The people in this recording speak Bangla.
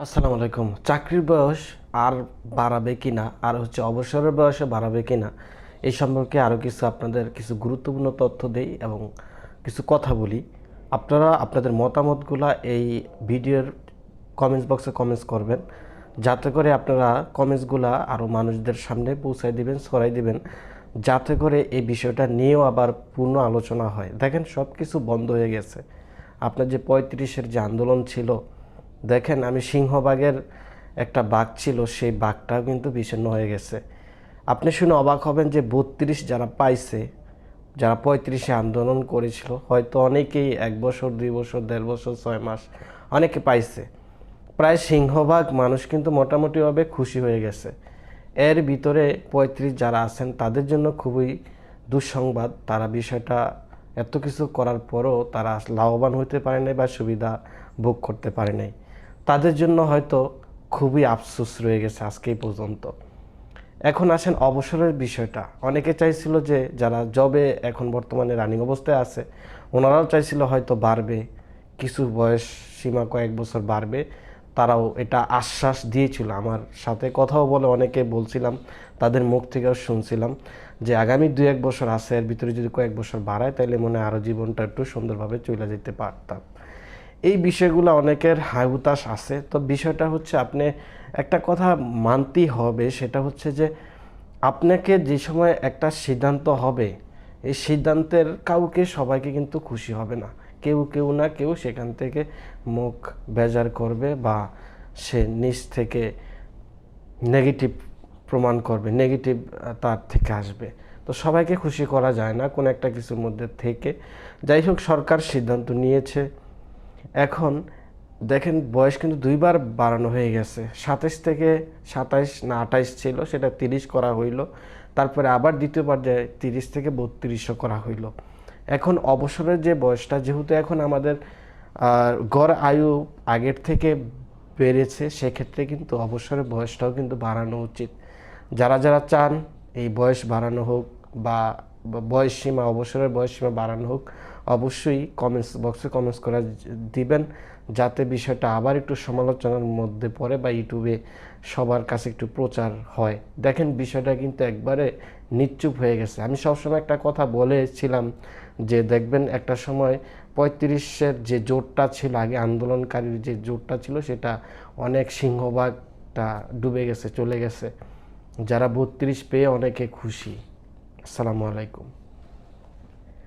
আসসালামু আলাইকুম। চাকরির বয়স আর বাড়াবে কি না আর হচ্ছে অবসরের বয়সে বাড়াবে কি না এই সম্পর্কে আরও কিছু আপনাদের কিছু গুরুত্বপূর্ণ তথ্য দেই এবং কিছু কথা বলি। আপনারা আপনাদের মতামতগুলা এই ভিডিওর কমেন্টস বক্সে কমেন্টস করবেন। যাতে করে আপনারা কমেন্টসগুলা আরও মানুষদের সামনে পৌঁছায় দিবেন ছড়াই দিবেন। যাতে করে এই বিষয়টা নিয়েও আবার পূর্ণ আলোচনা হয়। দেখেন সব কিছু বন্ধ হয়ে গেছে। আপনার যে পঁয়ত্রিশের যে আন্দোলন ছিল দেখেন, আমি সিংহবাগের একটা বাঘ ছিল, সেই বাঘটাও কিন্তু বিষণ্ণ হয়ে গেছে। আপনি শুনে অবাক হবেন যে বত্রিশ যারা পাইছে, যারা পঁয়ত্রিশে আন্দোলন করেছিল, হয়তো অনেকেই এক বছর, দুই বছর, দেড় বছর, ছয় মাস অনেকে পাইছে। প্রায় সিংহভাগ মানুষ কিন্তু মোটামুটিভাবে খুশি হয়ে গেছে। এর ভিতরে পঁয়ত্রিশ যারা আছেন, তাদের জন্য খুবই দুঃসংবাদ। তারা বিষয়টা এত কিছু করার পরও তারা লাভবান হতে পারে নাই বা সুবিধা ভোগ করতে পারে নাই। তাদের জন্য হয়তো খুবই আফসোস রয়ে গেছে আজকে পর্যন্ত। এখন আসেন অবসরের বিষয়টা। অনেকে চাইছিল যে যারা জবে এখন বর্তমানে রানিং অবস্থায় আছে, ওনারাও চাইছিল হয়তো বাড়বে, কিছু বয়স সীমা কয়েক বছর বাড়বে, তারাও এটা আশ্বাস দিয়েছিল। আমার সাথে কথাও বলে অনেকে বলছিলাম, তাদের মুখ থেকেও শুনছিলাম যে আগামী দু এক বছর আছে, এর ভিতরে যদি কয়েক বছর বাড়ায় তাহলে মনে হয় আরও জীবনটা একটু সুন্দরভাবে চলে যেতে পারতাম। এই বিষয়গুলো অনেকের হাহুতাশ আছে। তো বিষয়টা হচ্ছে আপনি একটা কথা মানতেই হবে, সেটা হচ্ছে যে আপনাকে যে সময় একটা সিদ্ধান্ত হবে, এই সিদ্ধান্তের কাউকে সবাইকে কিন্তু খুশি হবে না। কেউ কেউ না কেউ সেখান থেকে মুখ বেজার করবে বা সে নিজ থেকে নেগেটিভ প্রমাণ করবে নেগেটিভ তার থেকে আসবে। তো সবাইকে খুশি করা যায় না কোনো একটা কিছুর মধ্যে থেকে। যাই হোক, সরকার সিদ্ধান্ত নিয়েছে। এখন দেখেন বয়স কিন্তু দুইবার বাড়ানো হয়ে গেছে। সাতাইশ থেকে সাতাইশ না আঠাইশ ছিল, সেটা তিরিশ করা হইল। তারপরে আবার দ্বিতীয় পর্যায়ে তিরিশ থেকে বত্রিশও করা হইল। এখন অবসরের যে বয়সটা, যেহেতু এখন আমাদের গড় আয়ু আগের থেকে বেড়েছে, সেক্ষেত্রে কিন্তু অবসরের বয়সটাও কিন্তু বাড়ানো উচিত। যারা যারা চান এই বয়স বাড়ানো হোক বা বা বয়স সীমা, অবসরের বয়স সীমা বাড়ানো হোক, অবশ্যই কমেন্টস বক্সে কমেন্টস করে দিবেন, যাতে বিষয়টা আবার একটু সমালোচনার মধ্যে পড়ে বা ইউটিউবে সবার কাছে একটু প্রচার হয়। দেখেন, বিষয়টা কিন্তু একবারে নিশ্চুপ হয়ে গেছে। আমি সবসময় একটা কথা বলেছিলাম যে, দেখবেন একটা সময় পঁয়ত্রিশের যে জোটটা ছিল, আগে আন্দোলনকারীর যে জোটটা ছিল, সেটা অনেক সিংহভাগটা ডুবে গেছে, চলে গেছে। যারা বত্রিশ পেয়ে অনেকে খুশি। আসসালামু আলাইকুম।